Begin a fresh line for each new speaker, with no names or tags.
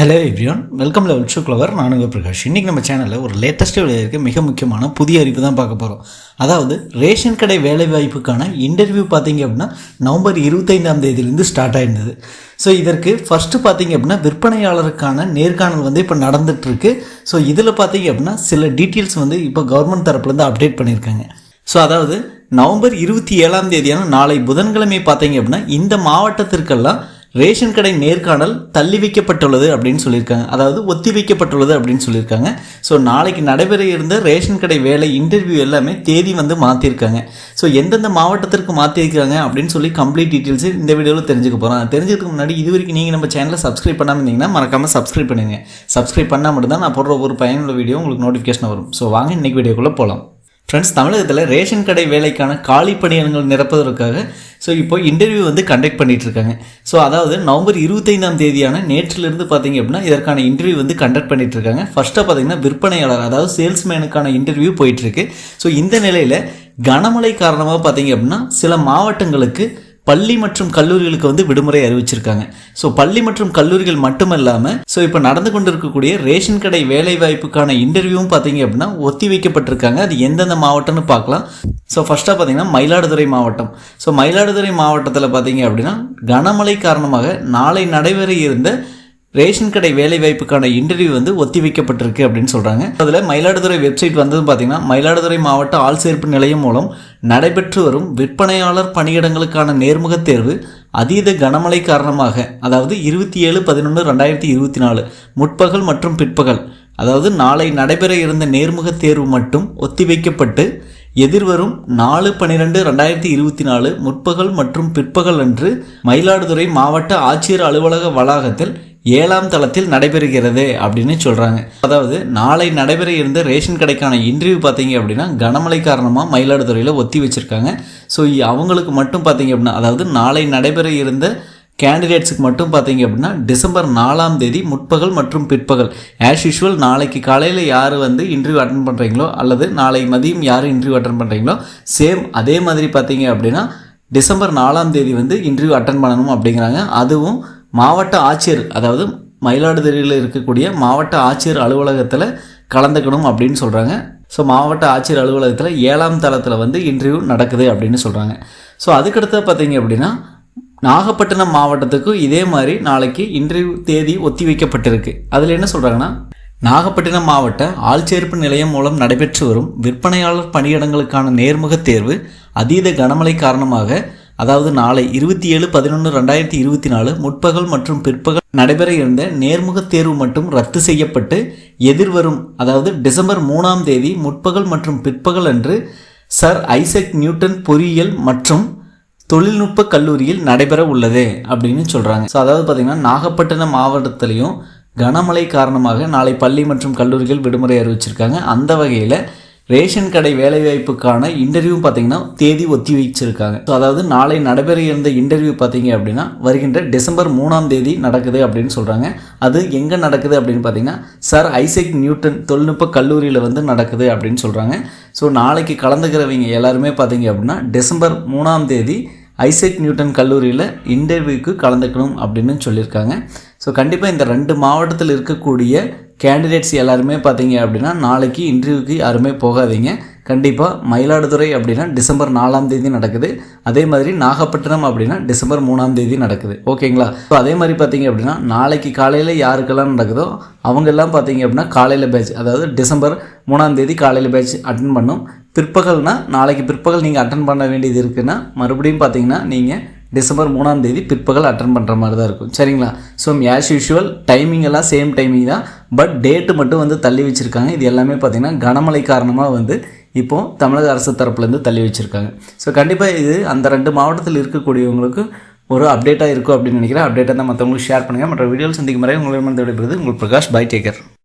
Hello everyone welcome level shoe clever நானுங்க பிரகாஷ். இன்றைக்கி நம்ம சேனலில் ஒரு லேட்டஸ்ட்டு இருக்க மிக முக்கியமான புதிய அறிவு தான் பார்க்க போகிறோம் அதாவது ரேஷன் கடை வேலைவாய்ப்புக்கான இன்டர்வியூ பார்த்தீங்க அப்படின்னா நவம்பர் இருபத்தைந்தாம் தேதியிலேருந்து ஸ்டார்ட் ஆயிருந்தது. ஸோ இதற்கு ஃபஸ்ட்டு பார்த்தீங்க அப்படின்னா விற்பனையாளருக்கான நேர்காணல் வந்து இப்போ நடந்துகிட்ருக்கு ஸோ இதில் பார்த்தீங்க அப்படின்னா சில டீட்டெயில்ஸ் வந்து இப்போ கவர்மெண்ட் தரப்புலேருந்து அப்டேட் பண்ணியிருக்காங்க. ஸோ அதாவது நவம்பர் இருபத்தி ஏழாம் தேதியான நாளை புதன்கிழமை பார்த்தீங்க அப்படின்னா இந்த மாவட்டத்திற்கெல்லாம் ரேஷன் கடை நேர்காணல் தள்ளி வைக்கப்பட்டுள்ளது அப்படின்னு சொல்லியிருக்காங்க. அதாவது ஒத்தி வைக்கப்பட்டுள்ளது அப்படின்னு சொல்லியிருக்காங்க. ஸோ நாளைக்கு நடைபெற இருந்த ரேஷன் கடை வேலை இன்டர்வியூ எல்லாமே தேதி வந்து மாற்றிருக்காங்க ஸோ எந்தெந்த மாவட்டத்திற்கு மாற்றிருக்காங்க அப்படின்னு சொல்லி கம்ப்ளீட் டீட்டெயில்ஸ் இந்த வீடியோவில் தெரிஞ்சுக்க போகிறோம் தெரிஞ்சதுக்கு முன்னாடி இது வரைக்கும் நீங்கள் நம்ம சேனலை சப்ஸ்கிரைப் பண்ணாமல் இருந்தீங்கன்னா மறக்காமல் சப்ஸ்கிரைப் பண்ணுங்கள் சப்ஸ்கிரைப் பண்ணால் மட்டும்தான் நான் போடுற ஒரு பயனுள்ள வீடியோ உங்களுக்கு நோட்டிஃபிகேஷன் வரும். ஸோ வாங்க இன்றைக்கி வீடியோக்குள்ளே போகலாம் ஃப்ரெண்ட்ஸ் தமிழகத்தில் ரேஷன் கடை வேலைக்கான காலி பணியிடங்கள் நிரப்பதற்காக ஸோ இப்போ இன்டர்வியூ வந்து கண்டக்ட் பண்ணிகிட்ருக்காங்க ஸோ அதாவது நவம்பர் இருபத்தைந்தாம் தேதியான நேற்றிலிருந்து பார்த்தீங்க அப்படின்னா இதற்கான இன்டர்வியூ வந்து கண்டக்ட் பண்ணிகிட்ருக்காங்க இருக்காங்க ஃபர்ஸ்ட்டாக பார்த்தீங்கன்னா விற்பனையாளர் அதாவது சேல்ஸ்மேனுக்கான இன்டர்வியூ போயிட்டுருக்கு. ஸோ இந்த நிலையில் கனமழை காரணமாக பார்த்தீங்க அப்படின்னா சில மாவட்டங்களுக்கு பள்ளி மற்றும் கல்லூரிகளுக்கு வந்து விடுமுறை அறிவிச்சிருக்காங்க. ஸோ பள்ளி மற்றும் கல்லூரிகள் மட்டுமல்லாமல் ஸோ இப்போ நடந்து கொண்டு இருக்கக்கூடிய ரேஷன் கடை வேலை வாய்ப்புக்கான இன்டர்வியூவும் பார்த்தீங்க அப்படின்னா ஒத்தி வைக்கப்பட்டிருக்காங்க. அது எந்தெந்த மாவட்டம்னு பார்க்கலாம் ஸோ ஃபஸ்ட்டாக பார்த்தீங்கன்னா மயிலாடுதுறை மாவட்டம். ஸோ மயிலாடுதுறை மாவட்டத்தில் பார்த்தீங்க அப்படின்னா கனமழை காரணமாக நாளை நடைபெற இருந்த ரேஷன் கடை வேலைவாய்ப்புக்கான இன்டர்வியூ வந்து ஒத்தி வைக்கப்பட்டிருக்கு அப்படின்னு சொல்கிறாங்க அதில் மயிலாடுதுறை வெப்சைட் வந்ததும் பார்த்தீங்கன்னா மயிலாடுதுறை மாவட்ட ஆள் சேர்ப்பு நிலையம் மூலம் நடைபெற்று வரும் விற்பனையாளர் பணியிடங்களுக்கான நேர்முகத் தேர்வு அதீத கனமழை காரணமாக அதாவது இருபத்தி ஏழு பதினொன்று ரெண்டாயிரத்தி இருபத்தி நாலு முற்பகல் மற்றும் பிற்பகல் அதாவது நாளை நடைபெற இருந்த நேர்முகத் தேர்வு மட்டும் ஒத்திவைக்கப்பட்டு எதிர்வரும் நாலு பன்னிரெண்டு ரெண்டாயிரத்தி இருபத்தி நாலு முற்பகல் மற்றும் பிற்பகல் அன்று மயிலாடுதுறை மாவட்ட ஆட்சியர் அலுவலக வளாகத்தில் ஏழாம் தளத்தில் நடைபெறுகிறது அப்படின்னு சொல்கிறாங்க அதாவது நாளை நடைபெற இருந்த ரேஷன் கடைக்கான இன்டர்வியூ பார்த்தீங்க அப்படின்னா கனமழை காரணமாக மயிலாடுதுறையில் ஒத்தி வச்சுருக்காங்க. ஸோ அவங்களுக்கு மட்டும் பார்த்தீங்க அப்படின்னா அதாவது நாளை நடைபெற இருந்த கேண்டிடேட்ஸுக்கு மட்டும் பார்த்தீங்க அப்படின்னா டிசம்பர் நாலாம் தேதி முற்பகல் மற்றும் பிற்பகல். ஆஸ் யூஷுவல் நாளைக்கு காலையில் யார் வந்து இன்டர்வியூ அட்டன் பண்ணுறீங்களோ அல்லது நாளை மதியம் யார் இன்டர்வியூ அட்டன் பண்ணுறீங்களோ சேம் அதே மாதிரி பார்த்தீங்க அப்படின்னா டிசம்பர் நாலாம் தேதி வந்து இன்டர்வியூ அட்டன் பண்ணணும் அப்படிங்கிறாங்க. அதுவும் மாவட்ட ஆட்சியர் அதாவது மயிலாடுதுறையில் இருக்கக்கூடிய மாவட்ட ஆட்சியர் அலுவலகத்தில் கலந்துக்கணும் அப்படின்னு சொல்கிறாங்க ஸோ மாவட்ட ஆட்சியர் அலுவலகத்தில் ஏழாம் தளத்தில் வந்து இன்டர்வியூ நடக்குது அப்படின்னு சொல்கிறாங்க ஸோ அதுக்கடுத்து பார்த்தீங்க அப்படின்னா நாகப்பட்டினம் மாவட்டத்துக்கும் இதே மாதிரி நாளைக்கு இன்டர்வியூ தேதி ஒத்தி வைக்கப்பட்டிருக்கு. அதில் என்ன சொல்கிறாங்கன்னா நாகப்பட்டினம் மாவட்ட ஆள்சேர்ப்பு நிலையம் மூலம் நடைபெற்று வரும் விற்பனையாளர் பணியிடங்களுக்கான நேர்முகத் தேர்வு அதீத கனமழை காரணமாக அதாவது நாளை இருபத்தி ஏழு பதினொன்று ரெண்டாயிரத்தி இருபத்தி நாலு முற்பகல் மற்றும் பிற்பகல் நடைபெற இருந்த நேர்முக தேர்வு மட்டும் ரத்து செய்யப்பட்டு எதிர்வரும் அதாவது டிசம்பர் மூணாம் தேதி முற்பகல் மற்றும் பிற்பகல் அன்று சர் ஐசக் நியூட்டன் பொறியியல் மற்றும் தொழில்நுட்ப கல்லூரியில் நடைபெற உள்ளது அப்படின்னு சொல்கிறாங்க ஸோ அதாவது பார்த்திங்கன்னா நாகப்பட்டினம் மாவட்டத்திலையும் கனமழை காரணமாக நாளை பள்ளி மற்றும் கல்லூரிகள் விடுமுறை அறிவிச்சிருக்காங்க. அந்த வகையில் ரேஷன் கடை வேலைவாய்ப்புக்கான இன்டர்வியூ பார்த்தீங்கன்னா தேதி ஒத்தி வச்சிருக்காங்க. ஸோ அதாவது நாளை நடைபெற இருந்த இன்டர்வியூ பார்த்தீங்க அப்படின்னா வருகின்ற டிசம்பர் மூணாம் தேதி நடக்குது அப்படின்னு சொல்கிறாங்க அது எங்கே நடக்குது அப்படின்னு பார்த்தீங்கன்னா சார் ஐசக் நியூட்டன் தொழில்நுட்ப கல்லூரியில் வந்து நடக்குது அப்படின்னு சொல்கிறாங்க ஸோ நாளைக்கு கலந்துக்கிறவங்க எல்லாருமே பார்த்தீங்க அப்படின்னா டிசம்பர் மூணாம் தேதி ஐசக் நியூட்டன் கல்லூரியில் இன்டர்வியூக்கு கலந்துக்கணும் அப்படின்னு சொல்லியிருக்காங்க. ஸோ கண்டிப்பாக இந்த ரெண்டு மாவட்டத்தில் இருக்கக்கூடிய கேண்டிடேட்ஸ் எல்லாருமே பார்த்தீங்க அப்படின்னா நாளைக்கு இன்டர்வியூக்கு யாருமே போகாதீங்க. கண்டிப்பாக மயிலாடுதுறை அப்படின்னா டிசம்பர் நாலாம் தேதி நடக்குது. அதே மாதிரி நாகப்பட்டினம் அப்படின்னா டிசம்பர் மூணாம் தேதி நடக்குது. ஓகேங்களா ஸோ அதே மாதிரி பார்த்தீங்க அப்படின்னா நாளைக்கு காலையில் யாருக்கெல்லாம் நடக்குதோ அவங்கெல்லாம் பார்த்தீங்க அப்படின்னா காலையில் பேட்ச் அதாவது டிசம்பர் மூணாம் தேதி காலையில் பேட்ச் அட்டன் பண்ணும். பிற்பகல்னா நாளைக்கு பிற்பகல் நீங்கள் அட்டன் பண்ண வேண்டியது இருக்குன்னா மறுபடியும் பார்த்தீங்கன்னா நீங்கள் டிசம்பர் மூணாம் தேதி பிற்பகல் அட்டன் பண்ணுற மாதிரி தான் இருக்கும். சரிங்களா? ஸோ ஆஸ் யூஷுவல் டைமிங் எல்லாம் சேம் டைமிங் தான். பட் டேட்டு மட்டும் வந்து தள்ளி வச்சுருக்காங்க. இது எல்லாமே பார்த்திங்கன்னா கனமழை காரணமாக வந்து இப்போது தமிழக அரசு தரப்புலேருந்து தள்ளி வச்சுருக்காங்க. ஸோ கண்டிப்பாக இது அந்த ரெண்டு மாவட்டத்தில் இருக்கக்கூடியவங்களுக்கு ஒரு அப்டேட்டாக இருக்கும் அப்படின்னு நினைக்கிறேன். அப்டேட்டாக தான் மற்றவங்களுக்கு ஷேர் பண்ணுங்கள் மற்ற வீடியோவில் சந்திக்கும் முறை உங்களிடமிருந்து விடைபெறுது உங்கள் பிரகாஷ் பை டேக்கர்